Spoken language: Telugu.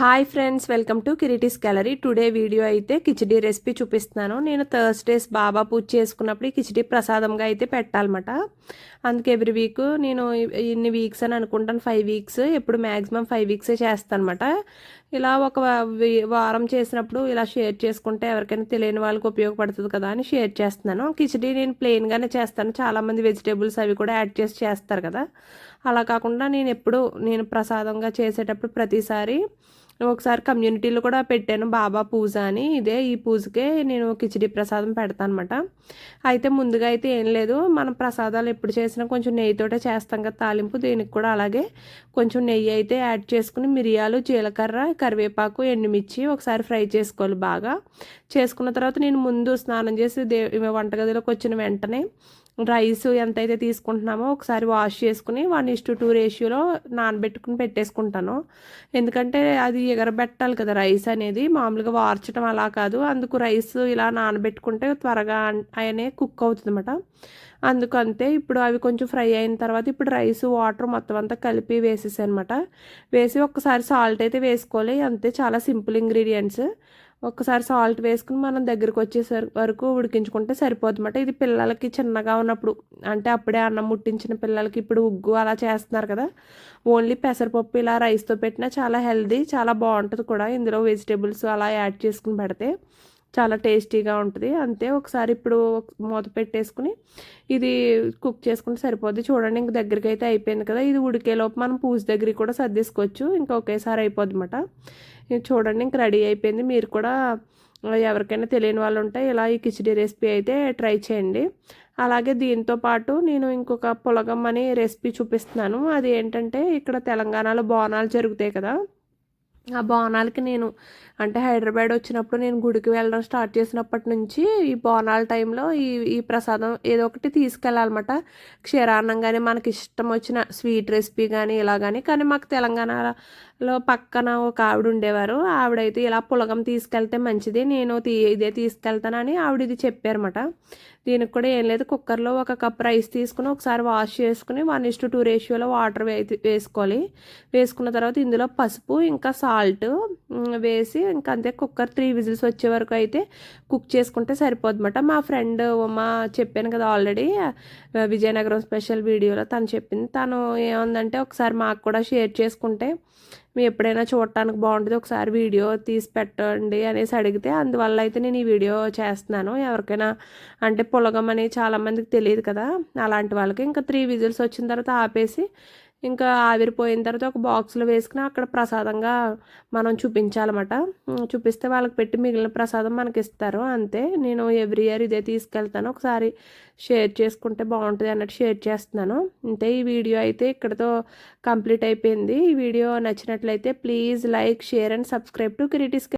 Hi friends welcome to Kiriti's gallery. Today video అయితే కిచిడి రెసిపీ చూపిస్తున్నాను. నేను థర్స్డేస్ బాబా పూజ చేసుకున్నప్పుడు ఈ కిచిడి ప్రసాదంగా అయితే పెట్టాలన్నమాట. అందుకే ఎవ్రీ వీక్ నేను ఇన్ని వీక్స్ అని అనుకుంటాను. ఫైవ్ వీక్స్ ఎప్పుడు మ్యాక్సిమం ఫైవ్ వీక్సే చేస్తాను అనమాట ఇలా ఒక వారం చేసినప్పుడు ఇలా షేర్ చేసుకుంటే ఎవరికైనా తెలియని వాళ్ళకి ఉపయోగపడుతుంది కదా అని షేర్ చేస్తున్నాను. కిచిడి నేను ప్లెయిన్గానే చేస్తాను. చాలామంది వెజిటేబుల్స్ అవి కూడా యాడ్ చేసి చేస్తారు కదా. అలా కాకుండా నేను ఎప్పుడు నేను ప్రసాదంగా చేసేటప్పుడు ప్రతిసారి ఒకసారి కమ్యూనిటీలో కూడా పెట్టాను బాబా పూజ అని. ఇదే ఈ పూజకే నేను కిచిడి ప్రసాదం పెడతాను అనమాట అయితే ముందుగా అయితే ఏం లేదు మనం ప్రసాదాలు ఎప్పుడు చేసినా కొంచెం నెయ్యితోటే చేస్తాం కదా తాలింపు దీనికి కూడా అలాగే. కొంచెం నెయ్యి అయితే యాడ్ చేసుకుని మిరియాలు జీలకర్ర కరివేపాకు ఎండుమిర్చి ఒకసారి ఫ్రై చేసుకోవాలి బాగా. చేసుకున్న తర్వాత నేను ముందు స్నానం చేసి దే వంటగదిలోకి వచ్చిన వెంటనే రైస్ ఎంతైతే తీసుకుంటున్నామో ఒకసారి వాష్ చేసుకుని వన్ ఇస్ టు టూ రేషియోలో నానబెట్టుకుని పెట్టేసుకుంటాను. ఎందుకంటే అది ఎగరబెట్టాలి కదా రైస్ అనేది. మామూలుగా వార్చడం అలా కాదు. అందుకు రైస్ ఇలా నానబెట్టుకుంటే త్వరగా అనే కుక్ అవుతుంది అనమాట అందుకు అంతే. ఇప్పుడు అవి కొంచెం ఫ్రై అయిన తర్వాత ఇప్పుడు రైస్ వాటర్ మొత్తం అంతా కలిపి వేసేసాను అనమాట వేసి ఒక్కసారి సాల్ట్ అయితే వేసుకోవాలి. అంతే. చాలా సింపుల్ ఇంగ్రీడియంట్స్. ఒక్కసారి సాల్ట్ వేసుకుని మనం దగ్గరికి వచ్చేసరి వరకు ఉడికించుకుంటే సరిపోతుందన్నమాట. ఇది పిల్లలకి చిన్నగా ఉన్నప్పుడు అంటే అప్పుడే అన్నం ముట్టించిన పిల్లలకి ఇప్పుడు ఉగ్గు అలా చేస్తున్నారు కదా. ఓన్లీ పెసరపప్పు ఇలా రైస్తో పెట్టినా చాలా హెల్దీ చాలా బాగుంటుంది కూడా. ఇందులో వెజిటేబుల్స్ అలా యాడ్ చేసుకుని పెడితే. చాలా టేస్టీగా ఉంటుంది. అంతే ఒకసారి ఇప్పుడు మూత పెట్టేసుకుని ఇది కుక్ చేసుకుంటే సరిపోద్ది. చూడండి ఇంక దగ్గరికి అయితే అయిపోయింది కదా. ఇది ఉడికేలోపు మనం పూజ దగ్గరికి కూడా సర్దేసుకోవచ్చు. ఇంకా ఒకేసారి అయిపోద్ది అనమాట చూడండి ఇంక రెడీ అయిపోయింది. మీరు కూడా ఎవరికైనా తెలియని వాళ్ళు ఉంటే ఇలా ఈ కిచిడి రెసిపీ అయితే ట్రై చేయండి. అలాగే దీంతో పాటు నేను ఇంకొక పులగం అని రెసిపీ చూపిస్తున్నాను. అది ఏంటంటే ఇక్కడ తెలంగాణలో బోనాలు జరుగుతాయి కదా. ఆ బోనాలకి నేను అంటే హైదరాబాద్ వచ్చినప్పుడు నేను గుడికి వెళ్ళడం స్టార్ట్ చేసినప్పటి నుంచి ఈ బోనాల టైంలో ఈ ఈ ప్రసాదం ఏదో ఒకటి తీసుకెళ్ళాలన్నమాట. క్షీరాన్నం కానీ మనకి ఇష్టం వచ్చిన స్వీట్ రెసిపీ కానీ ఇలా కానీ కానీ మాకు లో పక్కన ఒక ఆవిడ ఉండేవారు ఆవిడైతే ఇలా పులగం తీసుకెళ్తే మంచిది నేను తీ ఇదే తీసుకెళ్తానని ఆవిడ ఇది చెప్పారన్నమాట. దీనికి కూడా ఏం లేదు కుక్కర్లో ఒక కప్ రైస్ తీసుకుని ఒకసారి వాష్ చేసుకుని వన్ ఇస్ టు టూ రేషియోలో వాటర్ వేసుకోవాలి. వేసుకున్న తర్వాత ఇందులో పసుపు ఇంకా సాల్ట్ వేసి ఇంకా అంతే కుక్కర్ త్రీ విజిల్స్ వచ్చే వరకు అయితే కుక్ చేసుకుంటే సరిపోదన్నమాట. మా ఫ్రెండ్ మా చెప్పాను కదా ఆల్రెడీ విజయనగరం స్పెషల్ వీడియోలో తను చెప్పింది. తను ఏముందంటే ఒకసారి మాకు కూడా షేర్ చేసుకుంటే మీ ఎప్పుడైనా చూడటానికి బాగుంటుంది ఒకసారి వీడియో తీసి పెట్టండి అనేసి అడిగితే అందువల్ల అయితే నేను ఈ వీడియో చేస్తున్నాను. ఎవరికైనా అంటే పులగం అని చాలామందికి తెలియదు కదా అలాంటి వాళ్ళకి. ఇంకా త్రీ విజిల్స్ వచ్చిన తర్వాత ఆపేసి ఇంకా ఆవిరిపోయిన తర్వాత ఒక బాక్స్లో వేసుకుని అక్కడ ప్రసాదంగా మనం చూపించాలన్నమాట. చూపిస్తే వాళ్ళకి పెట్టి మిగిలిన ప్రసాదం మనకి ఇస్తారు అంతే. నేను ఎవ్రీ ఇయర్ ఇదే తీసుకెళ్తాను. ఒకసారి షేర్ చేసుకుంటే బాగుంటుంది అన్నట్టు షేర్ చేస్తున్నాను. అంతే ఈ వీడియో అయితే ఇక్కడతో కంప్లీట్ అయిపోయింది. ఈ వీడియో నచ్చినట్లయితే please like share and subscribe to Kiriti's